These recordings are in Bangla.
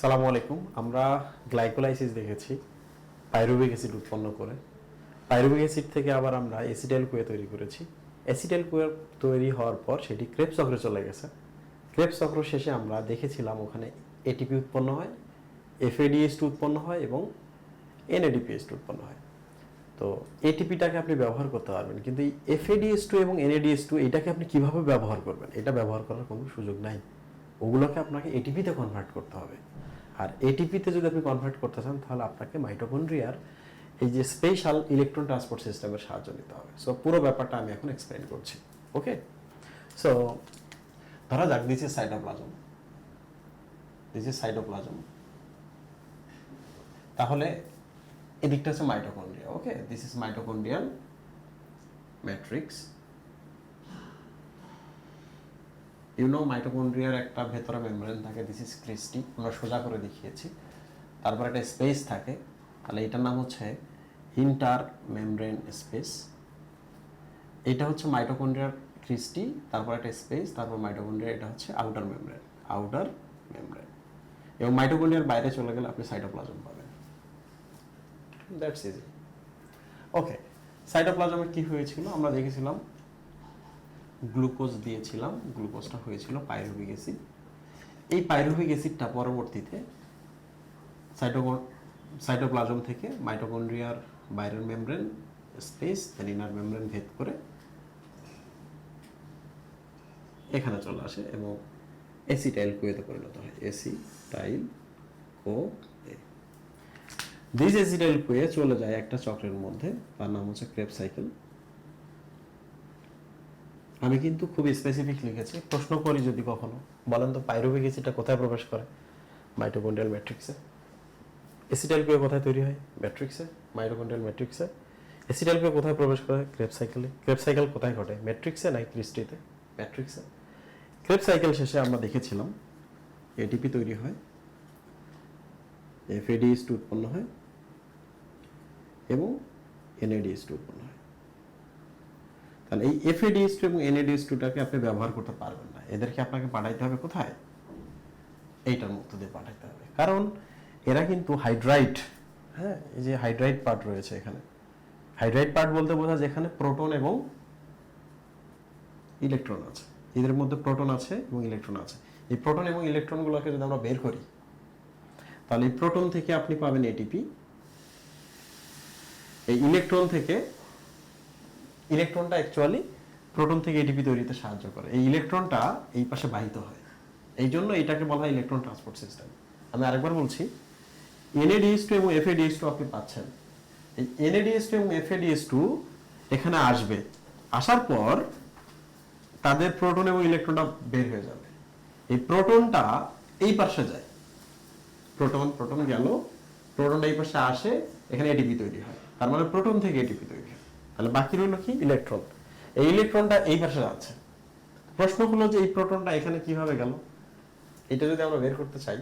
সালামু আলাইকুম। আমরা গ্লাইকোলাইসিস দেখেছি পাইরুবিক অ্যাসিড উৎপন্ন করে। পাইরুবিক অ্যাসিড থেকে আবার আমরা অ্যাসিটাইল কুয়ে তৈরি করেছি। অ্যাসিটাইল কুয়ে তৈরি হওয়ার পর সেটি ক্রেপ চক্রে চলে গেছে। ক্রেপ চক্র শেষে আমরা দেখেছিলাম ওখানে এটিপি উৎপন্ন হয় এফএডিএস টু উৎপন্ন হয় এবং এনএডিপিএস টু উৎপন্ন হয়। তো এটিপিটাকে আপনি ব্যবহার করতে পারবেন, কিন্তু এই এফএডিএস টু এবং এনএডিএস টু, এটাকে আপনি কীভাবে ব্যবহার করবেন? এটা ব্যবহার করার কোনো সুযোগ নাই। ওগুলোকে আপনাকে এটিপিতে কনভার্ট করতে হবে। আর এটিপিতে যদি আপনি কনভার্ট করতে চান, তাহলে আপনাকে মাইটোকন্ড্রিয়ার এই যে স্পেশাল ইলেকট্রন ট্রান্সপোর্ট সিস্টেমের সাহায্য নিতে হবে। সো পুরো ব্যাপারটা আমি এখন এক্সপ্লেন করছি ওকে সো ধরা যাক this is cytoplasm this is cytoplasm তাহলে, এদিকটা হচ্ছে mitochondria okay this is mitochondrial matrix you know মাইটোকন্ড্রিয়ার একটা ভেতরে মেমব্রেন থাকে দিস ইজ ক্রিস্টি আমরা সোজা করে দেখিয়েছি। তারপর একটা স্পেস থাকে, তাহলে এটার নাম হচ্ছে ইন্টার মেমব্রেন স্পেস এটা হচ্ছে মাইটোকন্ড্রিয়ার ক্রিস্টি তারপর একটা স্পেস তারপর মাইটোকন্ড্রিয়া এটা হচ্ছে আউটার মেমব্রেন আউটার মেমব্রেন এবং মাইটোকন্ড্রিয়ার বাইরে চলে গেলে আপনি সাইটোপ্লাজম পাবেন। দ্যাটস ইজি ওকে সাইটোপ্লাজমে কি হয়েছিল? আমরা দেখেছিলাম গ্লুকোজ দিয়েছিলাম, গ্লুকোজটা হয়েছিল পাইরুভিক অ্যাসিড। এই পাইরুভিক অ্যাসিডটা পরবর্তীতে সাইটো সাইটোপ্লাজম থেকে মাইটোকন্ড্রিয়ার বাইরের membrane space, then inner membrane ভেদ করে এখানে চলে আসে এবং এসিটাইল কুয়েতে পরিণত হয়। Acetyl co this acetyl CoA চলে যায় একটা চক্রের মধ্যে, তার নাম হচ্ছে ক্রেপ সাইকেল। আমি কিন্তু খুব স্পেসিফিক লিখেছি। প্রশ্ন করি যদি কখনো। বলেন তো পাইরুভিক অ্যাসিডটা কোথায় প্রবেশ করে? মাইটোকন্ড্রিয়াল ম্যাট্রিক্সে এসিটাইল কুয়ে কোথায় তৈরি হয়? ম্যাট্রিক্সে মাইটোকন্ড্রিয়াল ম্যাট্রিক্সে এসিটাইল কুয়ে কোথায় প্রবেশ করে? ক্রেপ সাইকেলে ক্রেপ সাইকেল কোথায় ঘটে? ম্যাট্রিক্সে নাই ক্রিস্টিতে ম্যাট্রিক্সে ক্রেপ সাইকেল শেষে আমরা দেখেছিলাম এটিপি তৈরি হয়। এফএডিএস টু উৎপন্ন হয়। এবং এনএডিএস টু উৎপন্ন হয়। তাহলে এই এফএডিএস টু এবং এনএডিএস টুটাকে আপনি ব্যবহার করতে পারবেন না। এদেরকে আপনাকে পাঠাইতে হবে কোথায়? এইটার মধ্য দিয়ে পাঠাইতে হবে। কারণ এরা কিন্তু হাইড্রাইট হ্যাঁ এই যে হাইড্রাইট পার্ট রয়েছে এখানে। হাইড্রাইট পার্ট বলতে বোঝা যেখানে প্রোটন এবং ইলেকট্রন আছে। এদের মধ্যে প্রোটন আছে এবং ইলেকট্রন আছে। এই প্রোটন এবং ইলেকট্রনগুলোকে যদি আমরা বের করি, তাহলে এই প্রোটন থেকে আপনি পাবেন এটিপি এই ইলেকট্রন থেকে ইলেকট্রনটা অ্যাকচুয়ালি প্রোটন থেকে এটিপি তৈরিতে সাহায্য করে। এই ইলেকট্রনটা এই পাশে বাহিত হয়। এই জন্য এটাকে বলা হয় ইলেকট্রন ট্রান্সপোর্ট সিস্টেম। আমি আরেকবার বলছি এনএডিএস টু এবং এফএডিএস টু আপনি পাচ্ছেন। এই এনএডিএস টু এবং এফএডিএস টু এখানে আসবে। আসার পর তাদের প্রোটন এবং ইলেকট্রনটা বের হয়ে যাবে। এই প্রোটনটা এই পাশে যায়। প্রোটন প্রোটন গেল। প্রোটনটা এই পাশে আসে, এখানে এটিপি তৈরি হয়। তার মানে প্রোটন থেকে এটিপি তৈরি তাহলে বাকি রইল কি? ইলেকট্রন এই ইলেকট্রনটা এই পাশে যাচ্ছে প্রশ্ন হলো যে এই প্রোটনটা এখানে কীভাবে গেল? এটা যদি আমরা বের করতে চাই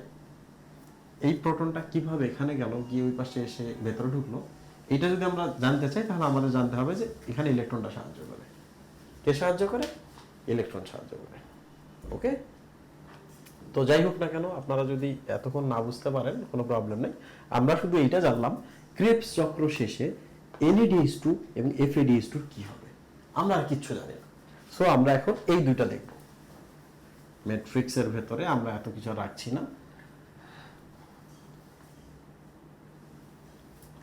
এই প্রোটনটা কীভাবে এখানে গেল গিয়ে ওই পাশে এসে ভেতরে ঢুকলো এটা যদি আমরা জানতে চাই তাহলে আমাদের জানতে হবে যে এখানে ইলেকট্রনটা সাহায্য করে। কে সাহায্য করে? ইলেকট্রন সাহায্য করে। ওকে তো যাই হোক না কেন আপনারা যদি এতক্ষণ না বুঝতে পারেন কোনো প্রবলেম নেই। আমরা শুধু এইটা জানলাম ক্রেপস চক্র শেষে এনএডিএস টু এবং এফএডিএস টু কি হবে? আমরা আর কিচ্ছু জানি না। সো আমরা এখন এই দুইটা দেখব। ম্যাট্রিক্সের ভেতরে আমরা এত কিছু রাখছি না।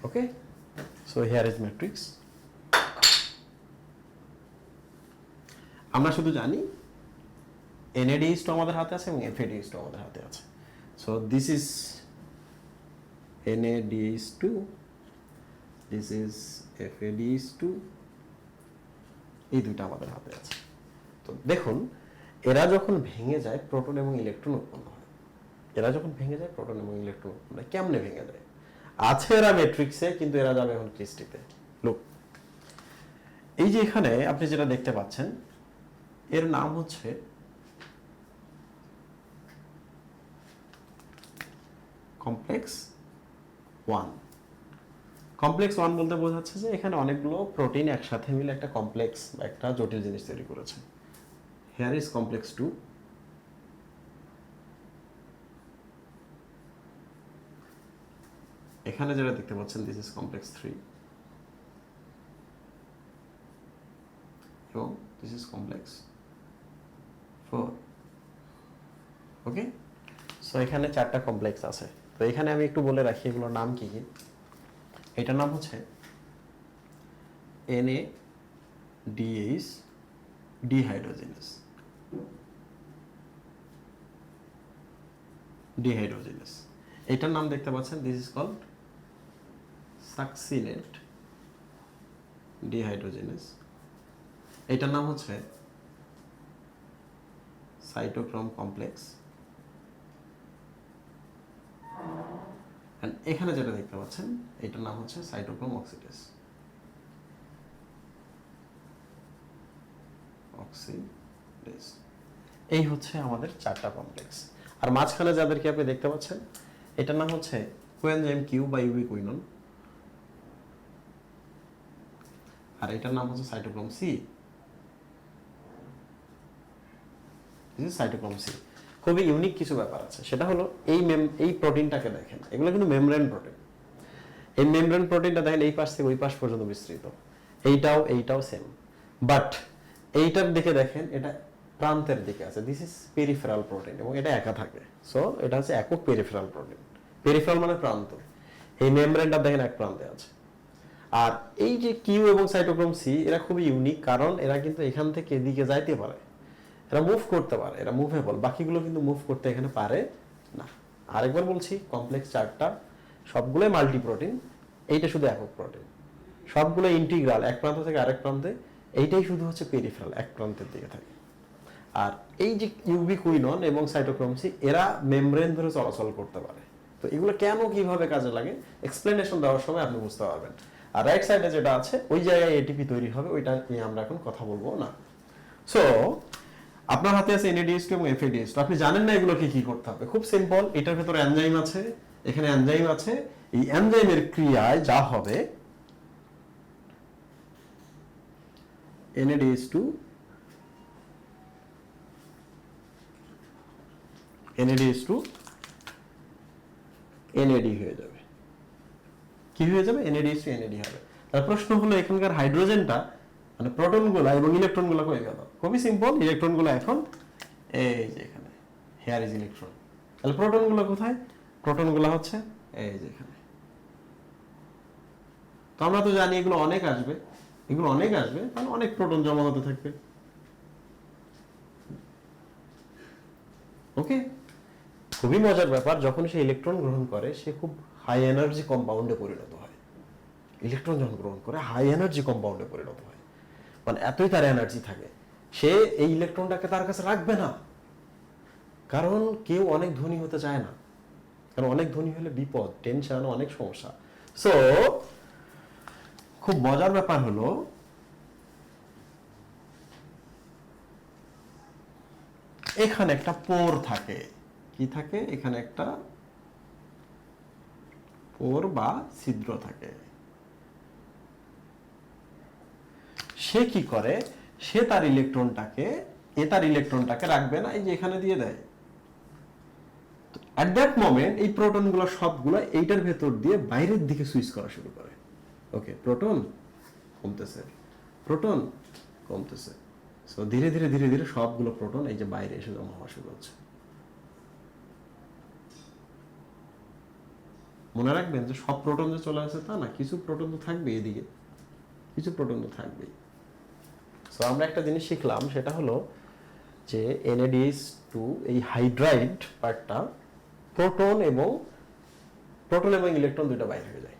Okay so here is matrix আমরা শুধু জানি এনএডিএস টু আমাদের হাতে আছে এবং এফএডিএস টু আমাদের হাতে আছে। So this is NADH two this is FADH two এই দুইটা আমাদের হাতে আছে। তো দেখুন, এরা যখন ভেঙে যায়, প্রোটন এবং ইলেকট্রন উৎপন্ন হয়। এরা যখন ভেঙে যায়, প্রোটন এবং ইলেকট্রন উৎপন্ন হয়। কেমনে ভেঙে যায়? আছে এরা ম্যাট্রিক্সে, কিন্তু এরা যাবে এখন ক্রিস্টিতে। লুক এই যে এখানে আপনি যেটা দেখতে পাচ্ছেন, এর নাম হচ্ছে কমপ্লেক্স ওয়ান। কমপ্লেক্স ওয়ান বলতে বোঝাচ্ছে যে এখানে অনেকগুলো প্রোটিন একসাথে মিলে একটা কমপ্লেক্স বা একটা জটিল জিনিস তৈরি করেছে। হেয়ার ইজ কমপ্লেক্স টু এখানে যেটা দেখতে পাচ্ছেন দিস ইজ কমপ্লেক্স থ্রি এবং this is complex four okay so এখানে চারটা কমপ্লেক্স আছে। তো এখানে আমি একটু বলে রাখি এগুলোর নাম কি কি? এটার নাম হচ্ছে এন এ ডিএইচ ডিহাইড্রোজেনাস ডিহাইড্রোজেনাস এটার নাম দেখতে পাচ্ছেন this is called succinate dehydrogenase এটার নাম হচ্ছে সাইটোক্রোম কমপ্লেক্স এখানে যেটা দেখতে পাচ্ছেন, এটার নাম হচ্ছে সাইটোক্রোম অক্সিডেস অক্সিডেস এই হচ্ছে আমাদের চারটা কমপ্লেক্স আর মাঝখানে যাদেরকে আপনি দেখতে পাচ্ছেন, এটার নাম হচ্ছে কোয়েনজাইম কিউ বা ইউবি কুইনন। আর এটার নাম হচ্ছে সাইটোক্রোম সি সাইটোক্রোম সি খুবই ইউনিক কিছু ব্যাপার আছে। সেটা হলো এই মেম এই প্রোটিনটাকে দেখেন। এগুলো কিন্তু মেমব্রেন প্রোটিন এই মেমব্রেন প্রোটিনটা দেখেন, এই পাশ থেকে ওই পাশ পর্যন্ত বিস্তৃত। এইটাও এইটাও সেম বাট এইটার দিকে দেখেন, এটা প্রান্তের দিকে আছে। দিস ইজ পেরিফেরাল প্রোটিন এবং এটা একা থাকে। সো এটা হচ্ছে একক পেরিফেরাল প্রোটিন পেরিফেরাল মানে প্রান্ত। এই মেমব্রেনটা দেখেন এক প্রান্তে আছে। আর এই যে কিউ এবং সাইটোক্রোম সি এরা খুবই ইউনিক কারণ এরা কিন্তু এখান থেকে এদিকে যাইতে পারে। এরা মুভ করতে পারে, এরা মুভেবল বাকিগুলো কিন্তু মুভ করতে এখানে পারে না। আরেকবার বলছি কমপ্লেক্স চারটা, সবগুলোই মাল্টি প্রোটিন এইটা শুধু একক প্রোটিন সবগুলো ইন্টিগ্রাল এক প্রান্ত থেকে আরেক প্রান্তে, এইটাই শুধু হচ্ছে পেরিফেরাল এক প্রান্তের দিকে থাকে। আর এই যে ইউবি কুইনন এবং সাইটোক্রোমসি এরা মেমব্রেন ধরে চলাচল করতে পারে। তো এগুলো কেন কীভাবে কাজে লাগে? এক্সপ্লেনেশন দেওয়ার সময় আপনি বুঝতে পারবেন। আর রাইট সাইডে যেটা আছে, ওই জায়গায় এটিপি তৈরি হবে, ওইটা নিয়ে আমরা এখন কথা বলব না। সো আপনার হাতে আছে এনএডিএস2 এবং এফএডিএস2 আপনি জানেন না এগুলোকে কি করতে হবে। খুব সিম্পল এটার ভেতরে এনজাইম আছে, এখানে এনজাইম আছে। এই এনজাইমের ক্রিয়ায় যা হবে NADH2 NADH2 NAD হয়ে যাবে। কি হয়ে যাবে? NADH2 NAD হবে। তার প্রশ্ন হলো, এখানকার হাইড্রোজেনটা মানে প্রোটনগুলো এবং ইলেকট্রনগুলো কই গেল? খুবই সিম্পল ইলেকট্রনগুলো এখন এই যে এখানে হেয়ার ইজ ইলেকট্রন তাহলে প্রোটনগুলো কোথায়? প্রোটনগুলো হচ্ছে এই যে এখানে। তো আমরা তো জানি এগুলো অনেক আসবে, এগুলো অনেক আসবে মানে অনেক প্রোটন জমা হতে থাকবে। ওকে খুবই মজার ব্যাপার, যখন সে ইলেকট্রন গ্রহণ করে, সে খুব হাই এনার্জি কম্পাউন্ডে পরিণত হয়। ইলেকট্রন যখন গ্রহণ করে হাই এনার্জি কম্পাউন্ডে পরিণত হয়। মানে এতই তার এনার্জি থাকে। সে এই ইলেকট্রনটাকে তার কাছে রাখবে না। কারণ কেউ অনেক ধনী হতে চায় না। কারণ অনেক ধনী হলে বিপদ টেনশন অনেক সমস্যা। সো খুব মজার ব্যাপার হলো, এখানে একটা পোর থাকে। কি থাকে? এখানে একটা পোর বা ছিদ্র থাকে। সে কি করে? সে তার ইলেকট্রনটাকে, এ তার ইলেকট্রনটাকে রাখবে না, এই যে এখানে দিয়ে দেয়। অ্যাট দ্যাট মোমেন্ট এই প্রোটনগুলো সবগুলো এইটার ভেতর দিয়ে বাইরের দিকে সুইচ করা শুরু করে। ওকে প্রোটন কমতেছে প্রোটন কমতেছে। সো ধীরে ধীরে ধীরে ধীরে সবগুলো প্রোটন এই যে বাইরে এসে জমা হওয়া শুরু হচ্ছে। মনে রাখবেন যে সব প্রোটন যে চলে আসে তা না, কিছু প্রোটন তো থাকবে এদিকে, কিছু প্রোটন তো থাকবেই। সো আমরা একটা জিনিস শিখলাম, সেটা হলো যে এনএডিএস টু এই হাইড্রাইড পার্টটা প্রোটন এবং প্রোটন এবং ইলেকট্রন দুইটা বাইরে হয়ে যায়।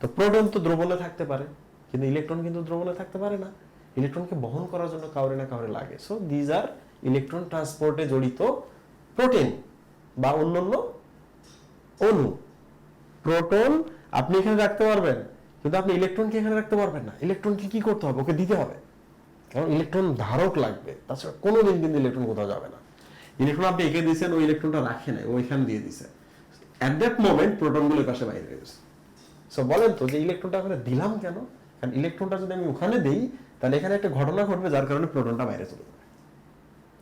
তো প্রোটন তো দ্রবণে থাকতে পারে, কিন্তু ইলেকট্রন কিন্তু দ্রবণে থাকতে পারে না। ইলেকট্রনকে বহন করার জন্য কাউরে না কাউরে লাগে। সো দিজ আর ইলেকট্রন ট্রান্সপোর্টে জড়িত প্রোটিন বা অন্যান্য অণু। প্রোটন আপনি এখানে রাখতে পারবেন, কিন্তু আপনি ইলেকট্রনকে এখানে রাখতে পারবেন না। ইলেকট্রনকে কি করতে হবে? ওকে দিতে হবে। কারণ ইলেকট্রন ধারক লাগবে। তাছাড়া কোনো দিন কিন্তু ইলেকট্রন কোথাও যাবে না। ইলেকট্রন আপনি এঁকে দিয়েছেন, ওই ইলেকট্রনটা রাখে নাই, ও এখানে দিয়ে দিছে। অ্যাট দ্যাট মোমেন্ট প্রোটনগুলো পাশে বাইরে গেছে। সো বলেন তো যে ইলেকট্রনটা ওখানে দিলাম কেন? কারণ ইলেকট্রনটা যদি আমি ওখানে দেই, তাহলে এখানে একটা ঘটনা ঘটবে যার কারণে প্রোটনটা বাইরে চলে যাবে।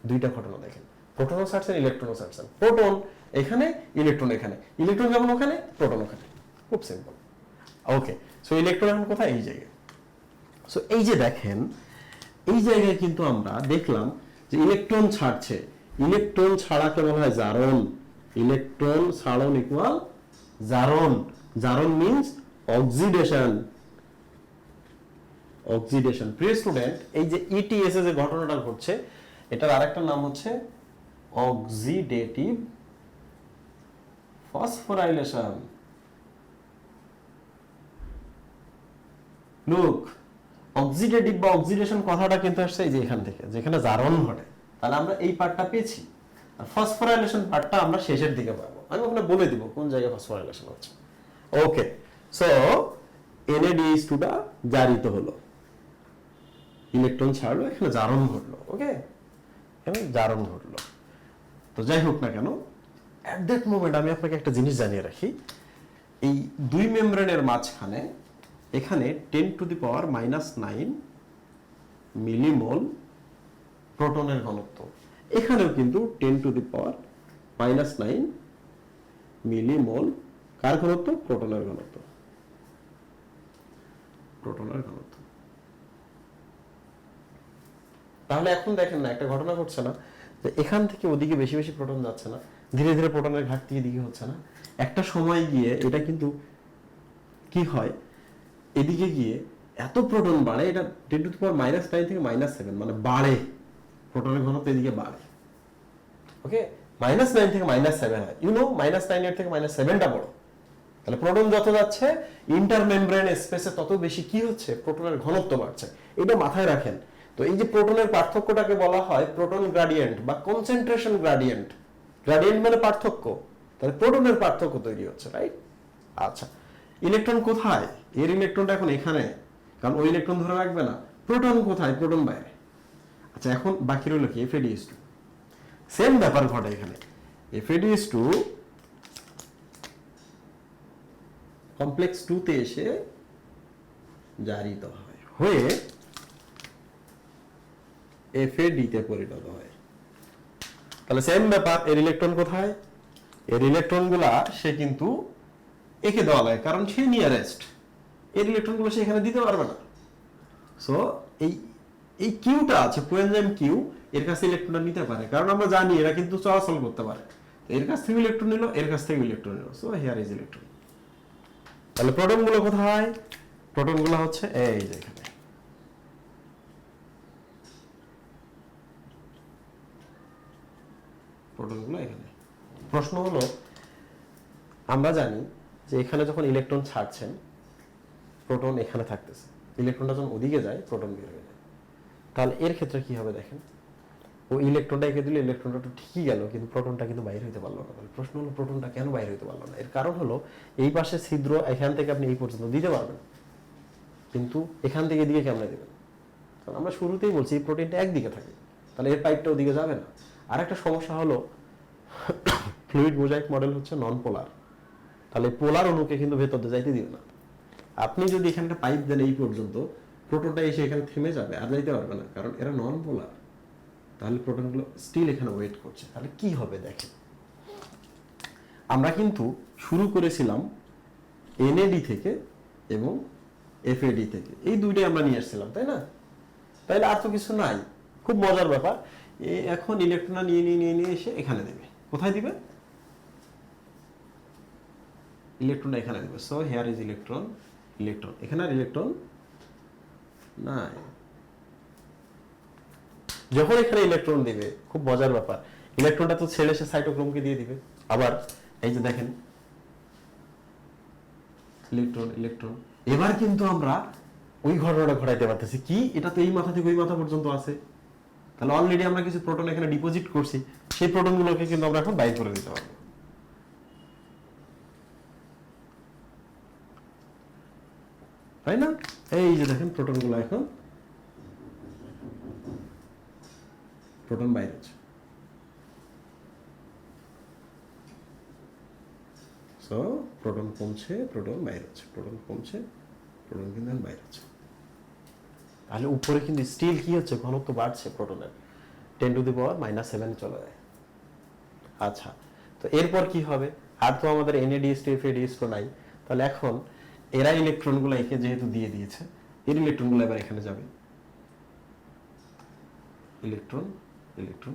দুইটা ঘটনা দেখেন। প্রোটনও ছাড়ছেন ইলেকট্রনও ছাড়ছেন প্রোটন এখানে ইলেকট্রন এখানে। ইলেকট্রন যেমন ওখানে প্রোটন ওখানে। খুব সিম্পল ওকে সো ইলেকট্রন এখন কোথায়? এই জায়গায়। সো এই যে দেখেন এই জায়গায় কিন্তু আমরা দেখলাম যে ইলেকট্রন ছাড়ছে। ইলেকট্রন ছাড়াকে বলা হয় জারণ। ইলেকট্রন ছাড়ন ইকুয়াল জারণ। জারণ মিন্স অক্সিডেশন অক্সিডেশন প্রিয় স্টুডেন্ট এই যে ইটিএস এ যে ঘটনাটা ঘটছে, এটার আরেকটা নাম হচ্ছে অক্সিডেটিভ ফসফোরাইলেশন লুক অক্সিডেটিভ বা অক্সিডেশন কথাটা কিন্তু আসছে এই যে এখান থেকে, যেখানে জারণ ঘটে। তাহলে আমরা এই পার্টটা পেয়েছি। আর ফসফোরাইলেশন পার্টটা আমরা শেষের দিকে পাবো। আমি আপনাকে বলে দিব কোন জায়গায় ফসফোরাইলেশন হচ্ছে। ওকে সো এনএডিএইচ টুটা জারিত হলো। ইলেকট্রন ছাড়লো, এখানে জারণ ঘটলো। ওকে এখানে জারণ ঘটলো। তো যাই হোক না কেন অ্যাট দ্যাট মোমেন্ট আমি আপনাকে একটা জিনিস জানিয়ে রাখি। এই দুই মেমব্রেনের মাঝখানে এখানে ten to the power minus nine millimole প্রোটনের ঘনত্ব। এখানেও কিন্তু ten to the power minus nine millimole কার ঘনত্ব? প্রোটনের ঘনত্ব। প্রোটনের ঘনত্ব। তাহলে এখন দেখেন না, একটা ঘটনা ঘটছে না, যে এখান থেকে ওদিকে বেশি বেশি প্রোটন যাচ্ছে না, ধীরে ধীরে প্রোটনের ঘাটতি এদিকে হচ্ছে না। একটা সময় গিয়ে এটা কিন্তু কি হয়? এদিকে গিয়ে এত প্রোটন বাড়ে, এটা ten to power minus nine থেকে মাইনাস সেভেন মানে বাড়ে। প্রোটনের ঘনত্ব এদিকে বাড়ে। ওকে মাইনাস নাইন থেকে মাইনাস সেভেন হয়। ইউ নো মাইনাস নাইন এর থেকে মাইনাস সেভেনটা বড়। তাহলে প্রোটন যত যাচ্ছে ইন্টার মেমব্রেন স্পেসে তত বেশি কি হচ্ছে? প্রোটনের ঘনত্ব বাড়ছে। এটা মাথায় রাখেন। তো এই যে প্রোটনের পার্থক্যটাকে বলা হয় প্রোটন গ্রাডিয়েন্ট বা কনসেন্ট্রেশন গ্রাডিয়েন্ট গ্রাডিয়েন্ট মানে পার্থক্য। তাহলে প্রোটনের পার্থক্য তৈরি হচ্ছে রাইট আচ্ছা। ইলেকট্রন কোথায়? এর ইলেকট্রনটা এখন এখানে। কারণ ওই ইলেকট্রন ধরে রাখবে না। প্রোটন কোথায়? প্রোটন বাইরে। আচ্ছা এখন বাকি রইল কি? এফএডিএস টু সেম ব্যাপার ঘটে এখানে। এফএডিএস টু কমপ্লেক্স টুতে এসে জারিত হয়। হয়ে এফএডি তে পরিণত হয়। তাহলে সেম ব্যাপার, এর ইলেকট্রন কোথায়? এর ইলেকট্রনগুলা সে কিন্তু একে দেওয়া লাগে, কারণ সে নিয়ারেস্ট এর ইলেকট্রনগুলো সে এখানে দিতে পারবে না। সো এই এই কিউটা আছে কোয়েনজাইম কিউ এর কাছে ইলেকট্রনটা নিতে পারে। কারণ আমরা জানি এরা কিন্তু চলাচল করতে পারে। এর কাছ থেকে ইলেকট্রন নিল, এর কাছ থেকে ইলেকট্রন নিল। সো হিয়ার ইজ ইলেকট্রন তাহলে প্রোটনগুলো কোথায়? প্রোটনগুলো হচ্ছে এই যে এখানে। এখানে। প্রশ্ন হলো, আমরা জানি যে এখানে যখন ইলেকট্রন ছাড়ছেন, প্রোটন এখানে থাকতেছে। ইলেকট্রনটা যখন ওদিকে যায়, প্রোটন বের হয়ে যায়। তাহলে এর ক্ষেত্রে কি হবে দেখেন? ও ইলেকট্রনটা এঁকে দিলে, ইলেকট্রনটা তো ঠিকই গেল, কিন্তু প্রোটনটা কিন্তু বাইরে হতে পারল না। তাহলে প্রশ্ন হলো, প্রোটনটা কেন বাইরে হতে পারল না? এর কারণ হলো, এই পাশে ছিদ্র এখান থেকে আপনি এই পর্যন্ত দিতে পারবেন। কিন্তু এখান থেকে এদিকে কেমনে দেবেন? কারণ আমরা শুরুতেই বলছি, এই প্রোটিনটা একদিকে থাকে। তাহলে এর পাইপটা ওদিকে যাবে না। আর একটা সমস্যা হলো ফ্লুইড মোজাইক মডেল হচ্ছে নন পোলার তাহলে পোলার অণুকে কিন্তু ভেতর দিয়ে যাইতে দিও না। আপনি যদি এখানটা পাইপ দেন এই পর্যন্ত, প্রোটনটা এসে এখানে থেমে যাবে, আর যাইতে পারবে না, কারণ এরা নন পোলার তাহলে প্রোটনগুলো স্টিল এখানে ওয়েট করছে। তাহলে কি হবে দেখেন। আমরা কিন্তু শুরু করেছিলাম এনএডি থেকে এবং এফএডি থেকে। এই দুইটাই আমরা নিয়ে আসছিলাম, তাই না? তাইলে আর তো কিছু নাই। খুব মজার ব্যাপার। এখন ইলেকট্রনটা নিয়ে নিয়ে নিয়ে নিয়ে এসে এখানে দেবে। কোথায় দিবে? ইলেকট্রনটা এখানে দেবে। So here is electron electron এখানে আর ইলেকট্রন নাই। যখন এখানে ইলেকট্রন দিবে, খুব মজার ব্যাপার। ইলেকট্রনটা তো ছেড়ে সে সাইটোক্রোমকে দিয়ে দিবে। আবার, এই যে দেখেন ইলেকট্রন ইলেকট্রন এবার কিন্তু আমরা ওই ঘটনাটা ঘটাইতে পারতেছি। কি? এটা তো এই মাথা থেকে ওই মাথা পর্যন্ত আছে। তাহলে অলরেডি আমরা কিছু প্রোটন এখানে ডিপোজিট করছি। সেই প্রোটনগুলোকে কিন্তু আমরা এখন বাইর করে দিতে পারব। তাই না? এই যে দেখেন প্রোটনগুলো এখন প্রোটন বাইরে সো প্রোটন কমছে প্রোটন বাইরে হচ্ছে প্রোটন কমছে প্রোটন কিন্তু বাইরে হচ্ছে তাহলে উপরে কিন্তু স্টিল কি হচ্ছে? ঘনত্ব বাড়ছে প্রোটনের ten to the power minus seven চলে যায়। আচ্ছা তো এরপর কি হবে? আর তো আমাদের এনএডিএস টু এফএডিএস তো নাই। তাহলে এখন এরা ইলেকট্রনগুলো একে যেহেতু দিয়ে দিয়েছে, এর ইলেকট্রনগুলো এবার এখানে যাবে। Electron electron.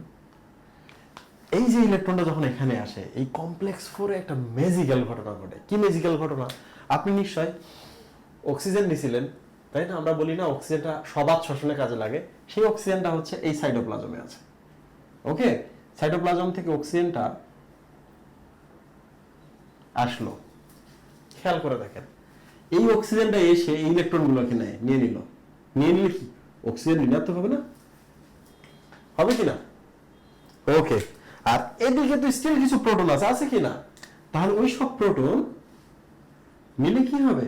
এই যে ইলেকট্রনটা যখন এখানে আসে, এই কমপ্লেক্স ফোরে একটা ম্যাজিক্যাল ঘটনা ঘটে। কি ম্যাজিক্যাল ঘটনা? আপনি নিশ্চয় অক্সিজেন নিছিলেন, তাই না? আমরা বলি না অক্সিজেনটা সবাত শ্বসনে কাজে লাগে, সেই অক্সিজেনটা হচ্ছে এই সাইটোপ্লাজমে আছে। ওকে সাইটোপ্লাজম থেকে অক্সিজেনটা আসলো। খেয়াল করে দেখেন। এই অক্সিজেনটা এসে এই ইলেকট্রনগুলোকে নেয়, নিয়ে নিল। নিয়ে নিলে কি? অক্সিজেন ঋণাত্মক হবে না। হবে কি না? ওকে আর এদিকে তো স্টিল কিছু প্রোটন আছে আছে কি না? তাহলে ওই সব প্রোটন মিলে কি হবে?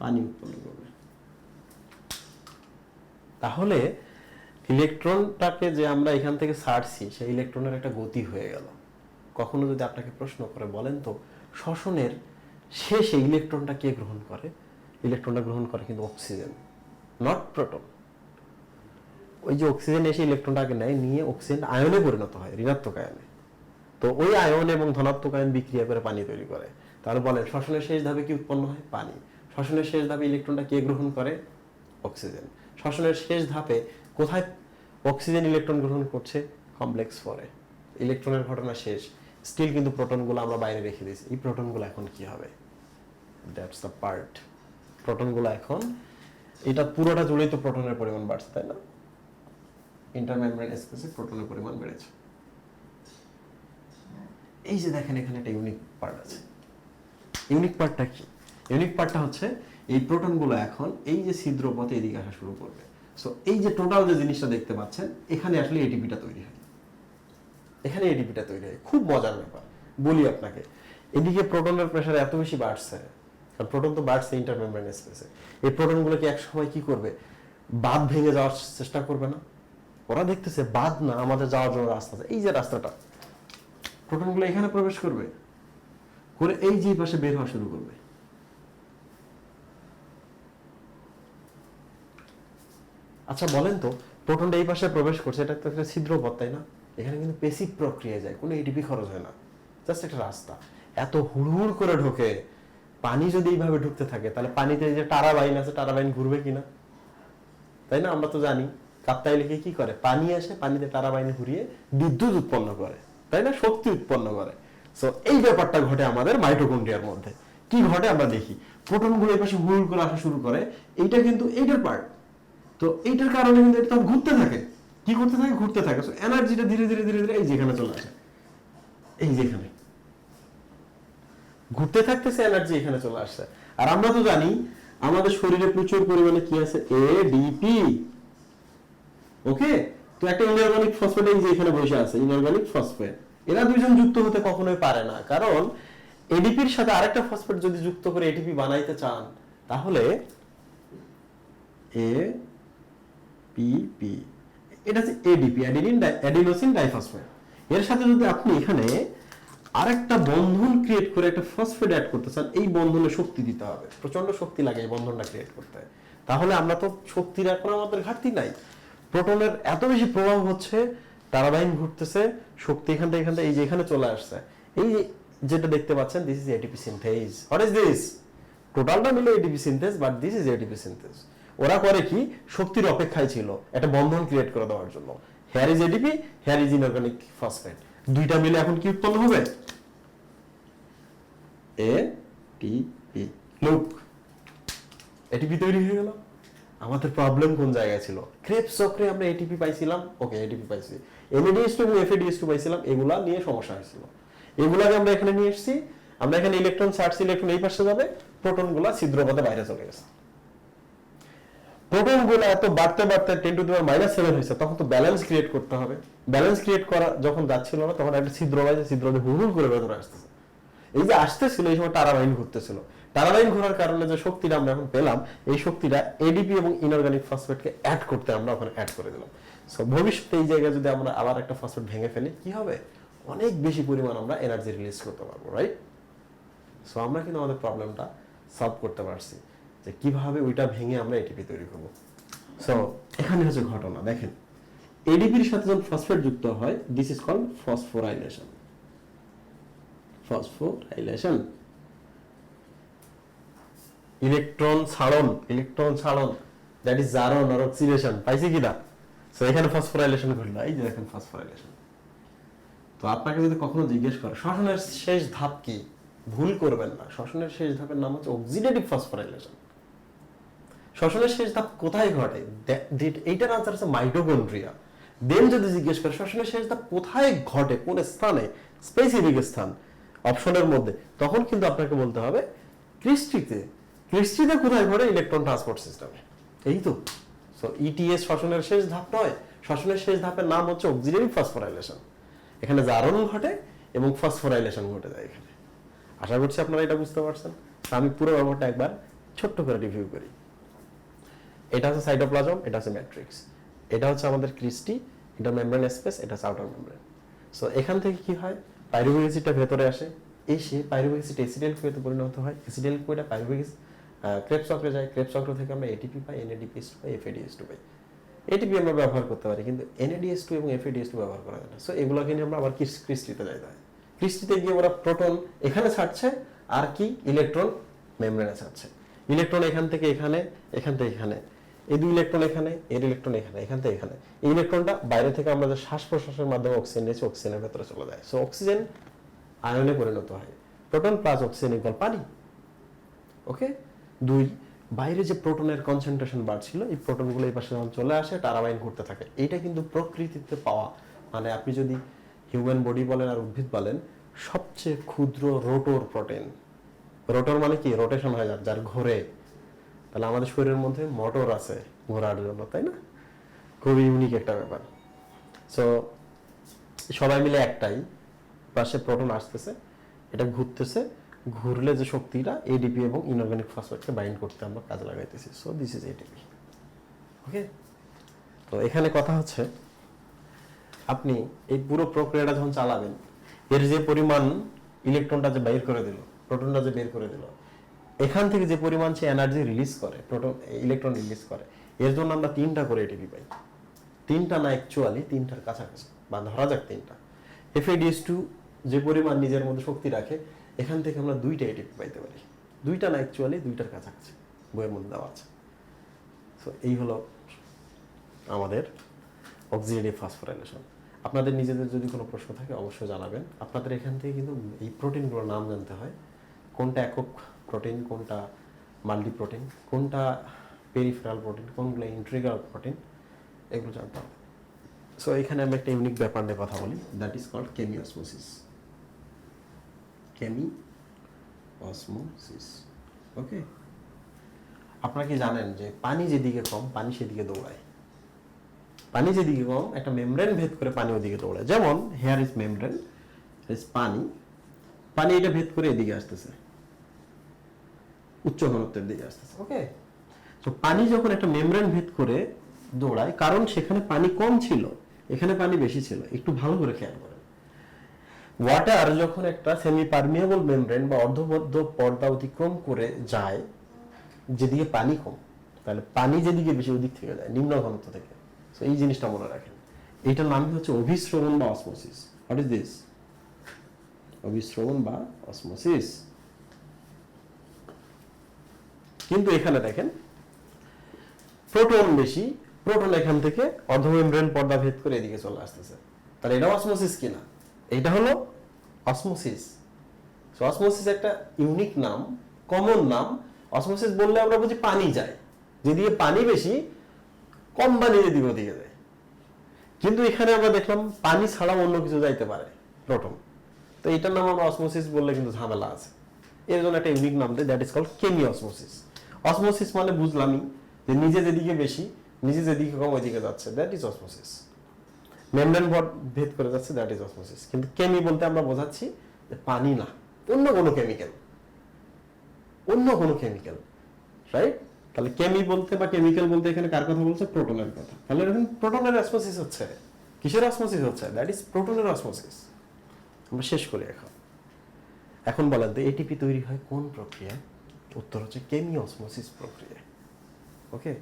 পানি উৎপন্ন করবে। তাহলে ইলেকট্রনটাকে যে আমরা এখান থেকে ছাড়ছি, সেই ইলেকট্রনের একটা গতি হয়ে গেল। কখনো যদি আপনাকে প্রশ্ন করে বলেন তো, শ্বসনের শেষে ইলেকট্রনটা কে গ্রহণ করে? ইলেকট্রনটা গ্রহণ করে কিন্তু অক্সিজেন নট প্রোটন ওই যে অক্সিজেন এসে ইলেকট্রনটাকে নেয়, নিয়ে অক্সিজেন আয়নে পরিণত হয়, ঋণাত্মক আয়নে। তো ওই আয়ন এবং ধনাত্মক আয়ন বিক্রিয়া করে পানি তৈরি করে। তাহলে বলেন, শ্বসনের শেষ ধাপে কি উৎপন্ন হয়? পানি। শ্বসনের শেষ ধাপে ইলেকট্রনটা কে গ্রহণ করে? অক্সিজেন। শ্বসনের শেষ ধাপে কোথায় অক্সিজেন ইলেকট্রন গ্রহণ করছে? কমপ্লেক্স ফরে ইলেকট্রনের ঘটনা শেষ। স্টিল কিন্তু প্রোটনগুলো আমরা বাইরে রেখে দিয়েছি। এই প্রোটনগুলো এখন কি হবে? দ্যাটস দ্য পার্ট প্রোটনগুলো এখন, এটা পুরোটা জুড়েই তো প্রোটনের পরিমাণ বাড়ছে, তাই না? ইন্টারমেমব্রেন স্পেসে প্রোটনের পরিমাণ বেড়েছে। এই যে দেখেন, এখানে একটা ইউনিক পার্ট আছে। ইউনিক পার্টটা কি? ইউনিক পার্টটা হচ্ছে, এই প্রোটনগুলো এখন, এই যে ছিদ্র পথে এদিকে আসা শুরু করবে। সো এই যে টোটাল যে জিনিসটা দেখতে পাচ্ছেন, এখানে আসলে এটিপিটা তৈরি হয়। এখানে এটিপিটা তৈরি হয়। খুব মজার ব্যাপার। বলি আপনাকে, এদিকে প্রোটনের প্রেশার এত বেশি বাড়ছে কারণ প্রোটন তো বাড়ছে ইন্টারমেমব্রেন স্পেসে এই প্রোটনগুলোকে এক সময় কি করবে? বাঁধ ভেঙে যাওয়ার চেষ্টা করবে না? ওরা দেখতেছে বাদ না, আমাদের যাওয়ার জন্য রাস্তা আছে। এই যে রাস্তাটা, প্রোটনগুলো এখানে প্রবেশ করবে, করে এই যে পাশে বের হওয়া শুরু করবে। আচ্ছা বলেন তো, প্রোটনটা এই পাশে প্রবেশ করছে, এটা তো একটা ছিদ্র পথ, তাই না? এখানে কিন্তু পেসিভ প্রক্রিয়া যায়, কোনো এটিপি খরচ হয় না। জাস্ট একটা রাস্তা। এত হুড়হুড় করে ঢোকে পানি যদি এইভাবে ঢুকতে থাকে, তাহলে পানিতে যে টারাবাইন আছে, টারাবাইন ঘুরবে কিনা? তাই না? আমরা তো জানি। কাপ্তাই লেখে কি করে? পানি আসে, পানিতে টারাবাইন ঘুরিয়ে বিদ্যুৎ উৎপন্ন করে। তাই না? শক্তি উৎপন্ন করে। সো এই ব্যাপারটা ঘটে আমাদের মাইটোকন্ড্রিয়ার মধ্যে। কি ঘটে আমরা দেখি? প্রোটনগুলো এই পাশে হুড় করে আসা শুরু করে। এইটা কিন্তু এইটার পার্ট তো এইটার কারণে কিন্তু এটা তখন ঘুরতে থাকে। কি করতে থাকে? ঘুরতে থাকে। সো এনার্জিটা ধীরে ধীরে ধীরে ধীরে এই যেখানে চলে আসে। এই যেখানে। ঘুরতে থাকতেছে এনার্জি এখানে চলে আসছে। আর আমরা তো জানি আমাদের শরীরে প্রচুর পরিমাণে কি আছে? এডিপি ওকে তো একটা ইনঅর্গানিক ফসফেট যে এখানে বসে আছে ইনঅর্গানিক ফসফেট এরা দুইজন যুক্ত হতে কখনোই পারে না। কারণ এডিপির সাথে আরেকটা ফসফেট যদি যুক্ত করে এটিপি বানাইতে চান, তাহলে এ পি পি এটা হচ্ছে এডিপি অ্যাডিনিন অ্যাডিনোসিন ডাইফসফেট এর সাথে যদি আপনি এখানে আরেকটা বন্ধন ক্রিয়েট করে একটা ফসফেট অ্যাড করতে চান, এই বন্ধনে শক্তি দিতে হবে। প্রচণ্ড শক্তি লাগে এই বন্ধনটা ক্রিয়েট করতে। তাহলে আমরা তো শক্তির এখন আমাদের ঘাটতি নাই। প্রোটনের এত বেশি প্রভাব হচ্ছে তারাবাহিন ঘুরতেছে, শক্তি এখান থেকে এখান থেকে এই যে এখানে চলে আসছে। এই যেটা দেখতে পাচ্ছেন this is ATP synthase what is this টোটালটা মিলে ATP synthase but this is ATP synthase ওরা করে কি? শক্তির অপেক্ষায় ছিল, একটা বন্ধন ক্রিয়েট করে দেওয়ার জন্য। Here is ATP here is inorganic phosphate দুইটা মিলে এখন কি উৎপন্ন হবে? A T P. Look ATP তৈরি হয়ে গেল। আমাদের প্রবলেম কোন জায়গায় ছিল? ক্রেপস চক্রে আমরা এটিপি পাইছিলাম। ওকে এটিপি পাইছি। এমএডিএস টু এবং এফএডিএস টু পাইছিলাম। এগুলা নিয়ে সমস্যা হয়েছিল। এগুলাকে আমরা এখানে নিয়ে এসেছি। আমরা এখানে ইলেকট্রন ছাড়ছি ইলেকট্রন এই পাশে যাবে। প্রোটনগুলা ছিদ্রপথে বাইরে চলে গেছে। প্রোটনগুলো এত বাড়তে বাড়তে টেন টু দেওয়ার মাইনাস সেভেন হয়েছে, তখন তো ব্যালেন্স ক্রিয়েট করতে হবে। ব্যালেন্স ক্রিয়েট করা যখন যাচ্ছিল না, তখন একটা ছিদ্র বাজে ছিদ্র করে ভেতরে আসতেছে। এই যে আসতেছিল, এই সময় টারাবাইন ঘুরতেছিল। টারাবাইন ঘোরার কারণে যে শক্তিটা আমরা এখন পেলাম, এই শক্তিটা এডিপি এবং ইনঅর্গানিক ফসফেটকে অ্যাড করতে আমরা ওখানে অ্যাড করে দিলাম। সো ভবিষ্যতে এই জায়গায় যদি আমরা আবার একটা ফসফেট ভেঙে ফেলি, কি হবে? অনেক বেশি পরিমাণ আমরা এনার্জি রিলিজ করতে পারব রাইট সো আমরা কিন্তু আমাদের প্রবলেমটা সলভ করতে পারছি। যে কীভাবে ওইটা ভেঙে আমরা এটিপি তৈরি করব। সো এখানে হচ্ছে ঘটনা, দেখেন। এডিপির সাথে যখন ফসফেট যুক্ত হয় this is called phosphorylation phosphorylation electron ছাড়ন electron ছাড়ন দ্যাট ইজ জারণ অর অক্সিডেশন পাইছি কি না? সো এখানে ফসফোরাইলেশন ঘটলো। এই যে দেখেন ফসফোরাইলেশন তো আপনাকে যদি কখনো জিজ্ঞেস করে শ্বসনের শেষ ধাপ কি? ভুল করবেন না। শ্বসনের শেষ ধাপের নাম হচ্ছে অক্সিডেটিভ ফসফোরাইলেশন শ্বসনের শেষ ধাপ কোথায় ঘটে? এইটার আনসার হচ্ছে মাইটোকন্ড্রিয়া দেন যদি জিজ্ঞেস করে শ্বসনের শেষ ধাপ কোথায় ঘটে? কোন স্থানে? স্পেসিফিক স্থান, অপশনের মধ্যে, তখন কিন্তু আপনাকে বলতে হবে কৃষ্টিতে। ক্রিস্টিতে কোথায় ঘটে? ইলেকট্রন ট্রান্সপোর্ট সিস্টেমে এই তো। সো ইটিএস শ্বসনের শেষ ধাপ নয়। শ্বসনের শেষ ধাপের নাম হচ্ছে অক্সিডেটিভ ফসফোরাইলেশন এখানে জারণ ঘটে এবং ফসফোরাইলেশন ঘটে যায় এখানে। আশা করছি আপনারা এটা বুঝতে পারছেন। আমি পুরো ব্যাপারটা একবার ছোট্ট করে রিভিউ করি। এটা হচ্ছে সাইটোপ্লাজম এটা হচ্ছে ম্যাট্রিক্স এটা হচ্ছে আমাদের ক্রিস্টি, এটা মেমব্রেন স্পেস এটা হচ্ছে আউটার মেমব্রেন সো এখান থেকে কি হয়? পাইরুভিক অ্যাসিডটা ভেতরে আসে। এসে পাইরুভিক অ্যাসিড অ্যাসিডেল কুয়েতে পরিণত হয়। অ্যাসিডেল কুয়েটা পাইরুভিক ক্রেপ চক্রে যায়। ক্রেপ চক্র থেকে আমরা এটিপি পাই এনএডিপিএস পাই এফএডিএস টু পাই। এটিপি আমরা ব্যবহার করতে পারি, কিন্তু এনএডিএস টু এবং এফএডিএস টু ব্যবহার করা যায় না। সো এগুলোকে নিয়ে আমরা আবার ক্রিস- ক্রিস্টিতে যাইতে হয় ক্রিস্টিতে গিয়ে ওরা প্রোটন এখানে ছাড়ছে, আর কি? ইলেকট্রন মেমব্রেনে ছাড়ছে। ইলেকট্রন এখান থেকে এখানে, এখান থেকে এখানে। এই দুই ইলেকট্রন এখানে এর ইলেকট্রন এখানে, এখান থেকে এখানে। এই ইলেকট্রনটা বাইরে থেকে আমরা যে শ্বাস প্রশ্বাসের মাধ্যমে অক্সিজেন নিয়েছি অক্সিজেনের ভেতরে চলে যায়। সো অক্সিজেন আয়নে পরিণত হয়। প্রোটন প্লাস অক্সিজেন ইকুয়াল পানি। ওকে দুই, বাইরে যে প্রোটনের কনসেন্ট্রেশন বাড়ছিল, এই প্রোটনগুলো এই পাশে যখন চলে আসে টারাবাইন করতে থাকে। এটা কিন্তু প্রকৃতিতে পাওয়া। মানে আপনি যদি হিউম্যান বডি বলেন আর উদ্ভিদ বলেন, সবচেয়ে ক্ষুদ্র রোটোর প্রোটিন রোটর মানে কি? রোটেশন হয় যার যার ঘোরে। তাহলে আমাদের শরীরের মধ্যে মোটর আছে ঘোরার জন্য, তাই না? খুবই ইউনিক একটা ব্যাপার। সো সবাই মিলে একটাই, পাশে প্রোটন আসতেছে, এটা ঘুরতেছে, ঘুরলে যে শক্তিটা এডিপি এবং ইনঅর্গানিক ফসফেটকে বাইন্ড করতে আমরা কাজে লাগাইতেছি। So this is ADP okay তো এখানে কথা হচ্ছে, আপনি এই পুরো প্রক্রিয়াটা যখন চালাবেন, এর যে পরিমাণ ইলেকট্রনটা যে বাইর করে দিল প্রোটনটা যে বের করে দিল এখান থেকে যে পরিমাণ সে এনার্জি রিলিজ করে প্রোটন ইলেকট্রন রিলিজ করে, এর জন্য আমরা তিনটা করে এটিপি পাই। তিনটা না অ্যাকচুয়ালি তিনটার কাছাকাছি, বা ধরা যাক তিনটা। এফএডিএস টু যে পরিমাণ নিজের মধ্যে শক্তি রাখে, এখান থেকে আমরা দুইটা এটিপি পাইতে পারি। দুইটা না অ্যাকচুয়ালি দুইটার কাছাকাছি, বইয়ের মধ্যে দেওয়া আছে। সো এই হলো আমাদের অক্সিডেটিভ ফসফোরাইলেশন আপনাদের নিজেদের যদি কোনো প্রশ্ন থাকে, অবশ্যই জানাবেন। আপনাদের এখান থেকে কিন্তু এই প্রোটিনগুলোর নাম জানতে হয়, কোনটা একক প্রোটিন কোনটা মাল্টি প্রোটিন কোনটা পেরিফেরাল প্রোটিন কোনগুলো ইন্ট্রিগাল প্রোটিন এগুলো জানতে হবে। সো এখানে আমি একটা ইউনিক ব্যাপার নিয়ে কথা বলি that is called chemiosmosis chemiosmosis okay আপনারা কি জানেন যে পানি যেদিকে কম, পানি সেদিকে দৌড়ায়। পানি যেদিকে কম, একটা মেমব্রেন ভেদ করে পানি ওদিকে দৌড়ায়। যেমন হেয়ার ইজ মেমব্রেন ইজ পানি পানি এটা ভেদ করে এদিকে আসতেছে। উচ্চ ঘনত্বের দিকে আসতেছে ওকে তো পানি যখন একটা মেমব্রেন ভেদ করে দৌড়ায়, কারণ সেখানে পানি কম ছিল, এখানে পানি বেশি ছিল, একটু ভালো করে খেয়াল করেন। ওয়াটার যখন একটা সেমি পারমিয়েবল মেমব্রেন বা অর্ধবদ্ধ পর্দা অতিক্রম করে যায়, যেদিকে পানি কম, তাহলে পানি যেদিকে বেশি ওদিক থেকে যায়, নিম্ন ঘনত্ব থেকে। তো এই জিনিসটা মনে রাখেন। এইটার নাম হচ্ছে অভিশ্রবণ বা অসমোসিস। হোয়াট ইজ দিস অভিশ্রবণ বা অসমোসিস। কিন্তু এখানে দেখেন প্রোটন বেশি প্রোটন এখান থেকে অর্ধমেমব্রেন পর্দা ভেদ করে এদিকে চলে আসতেছে। তাহলে এটা অসমোসিস কিনা? এটা হলো অসমোসিস অসমোসিস একটা ইউনিক নাম কমন নাম। অসমোসিস বললে আমরা বুঝি পানি যায়। যেদিকে পানি বেশি, কম পানি যেদিকে ওদিকে যায়। কিন্তু এখানে আমরা দেখলাম পানি ছাড়াও অন্য কিছু যাইতে পারে প্রোটন তো এটার নাম আমরা অসমোসিস বললে কিন্তু ঝামেলা আছে। এর জন্য একটা ইউনিক নাম দেয় that is call chemiosmosis osmosis মানে বুঝলামই যে নিজে যেদিকে বেশি, নিজে যেদিকে কম, ওইদিকে যাচ্ছে। দ্যাট ইজ অসমোসিস মেমব্রেন বট ভেদ করে যাচ্ছে দ্যাট ইজ অসমোসিস কিন্তু কেমি বলতে আমরা বোঝাচ্ছি যে পানি না, অন্য কোনো কেমিক্যাল অন্য কোনো কেমিক্যাল রাইট তাহলে কেমি বলতে বা কেমিক্যাল বলতে এখানে কার কথা বলছে? প্রোটনের কথা। তাহলে এরকম প্রোটনের অসমোসিস হচ্ছে। কিসের অসমোসিস হচ্ছে? দ্যাট ইজ প্রোটনের অসমোসিস আমরা শেষ করি এখন। এখন বলেন তো এটিপি তৈরি হয় কোন প্রক্রিয়ায়? উত্তর হচ্ছে কেমি অসমোসিস প্রক্রিয়ায় ওকে?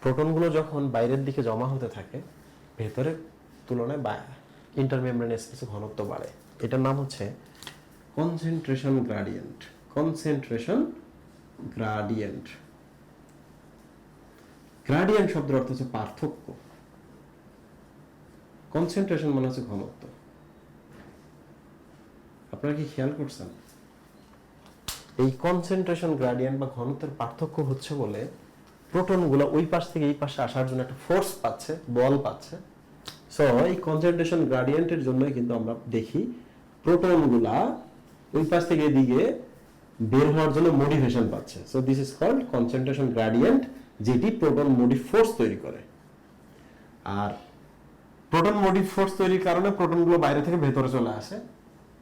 প্রোটনগুলো যখন বাইরের দিকে জমা হতে থাকে, ভেতরে তুলনায় বা ইন্টারমেমব্রেন স্পেসে ঘনত্ব বাড়ে। এটার নাম হচ্ছে concentration gradient concentration gradient gradient শব্দের অর্থ হচ্ছে পার্থক্য। কনসেন্ট্রেশন মানে হচ্ছে ঘনত্ব। আপনারা কি খেয়াল করছেন? এই কনসেন্ট্রেশন গ্রাডিয়েন্ট বা ঘনত্বের পার্থক্য হচ্ছে বলে প্রোটনগুলো ওই পাশ থেকে এই পাশে আসার জন্য একটা ফোর্স পাচ্ছে, বল পাচ্ছে। সো এই কনসেন্ট্রেশন গ্রাডিয়েন্টের জন্যই কিন্তু আমরা দেখি প্রোটনগুলা ওই পাশ থেকে এদিকে বের হওয়ার জন্য মোটিভেশন পাচ্ছে। So this is called concentration gradient যেটি প্রোটন মোটিভ ফোর্স তৈরি করে। আর প্রোটন মোটিভ ফোর্স তৈরির কারণে প্রোটনগুলো বাইরে থেকে ভেতরে চলে আসে,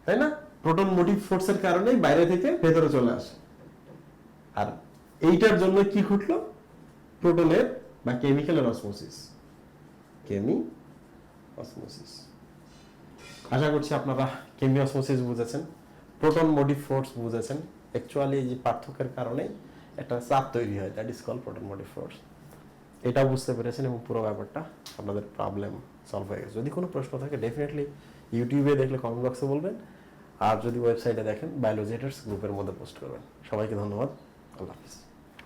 তাই না? প্রোটন মোটিভ ফোর্সের কারণেই বাইরে থেকে ভেতরে চলে আসে। আর এইটার জন্য কি ঘটলো? প্রোটনের বা কেমিক্যালের অসমোসিস কেমি অসমোসিস আশা করছি আপনারা কেমি অসমোসিস বুঝেছেন। প্রোটন মোটিভ ফোর্স বুঝেছেন। অ্যাকচুয়ালি এই যে পার্থক্যের কারণেই একটা চাপ তৈরি হয় that is call proton motive force এটা বুঝতে পেরেছেন এবং পুরো ব্যাপারটা আপনাদের প্রবলেম সলভ হয়ে গেছে। যদি কোনো প্রশ্ন থাকে ডেফিনেটলি ইউটিউবে দেখলে কমেন্ট বক্সে বলবেন। আর যদি ওয়েবসাইটে দেখেন বায়োলজিটার্স গ্রুপের মধ্যে পোস্ট করবেন। সবাইকে ধন্যবাদ। আল্লাহ হাফিজ।